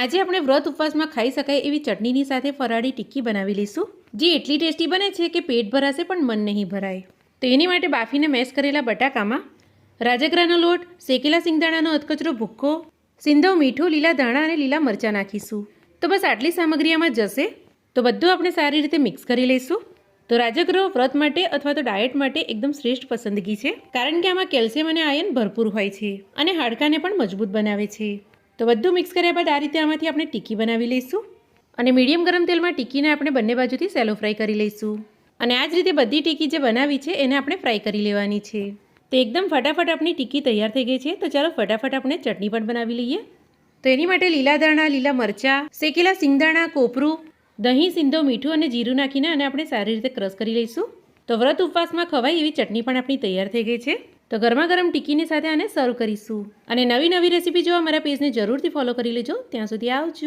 આજે આપણે વ્રત ઉપવાસમાં ખાઈ શકાય એવી ચટણીની સાથે ફરાળી ટિક્કી બનાવી લઈશું. જે એટલી ટેસ્ટી બને છે કે પેટ ભરાશે પણ મન નહીં ભરાય. તો એની માટે બાફીને મેશ કરેલા બટાકામાં રાજગરાનો લોટ, શેકેલા સિંગદાણાનો અધકચરો ભૂક્કો સિંધો મીઠું, લીલા ધાણા અને લીલા મરચાં નાખીશું. તો બસ આટલી સામગ્રી આમાં જશે. તો બધું આપણે સારી રીતે મિક્સ કરી લઈશું. તો રાજગરો વ્રત માટે અથવા તો ડાયટ માટે એકદમ શ્રેષ્ઠ પસંદગી છે. કારણ કે આમાં કેલ્શિયમ અને આયન ભરપૂર હોય છે અને હાડકાને પણ મજબૂત બનાવે છે. તો બધું મિક્સ કર્યા બાદ આ રીતે આમાંથી આપણે ટિક્કી બનાવી લઈશું. અને મીડિયમ ગરમ તેલમાં ટીકીને આપણે બંને બાજુથી સેલો ફ્રાય કરી લઈશું. અને આ જ રીતે બધી ટીકી જે બનાવી છે, એને આપણે ફ્રાય કરી લેવાની છે. તો એકદમ ફટાફટ આપણી ટીકી તૈયાર થઈ ગઈ છે. તો ચાલો ફટાફટ આપણે ચટણી પણ બનાવી લઈએ. તો એની માટે લીલા દાણા લીલા મરચાં, શેકેલા સિંગદાણા, કોપરું, દહીં, સિંધો, મીઠું અને જીરું નાખીને અને આપણે સારી રીતે ક્રશ કરી લઈશું. તો વ્રત ઉપવાસમાં ખવાય એવી ચટણી પણ આપણી તૈયાર થઈ ગઈ છે. તો ગરમા ગરમ ટિકીની સાથે આને સર્વ કરીશું. અને નવી નવી રેસીપી જોવા મારા પેજને જરૂરથી ફોલો કરી લેજો. ત્યાં સુધી આવજો.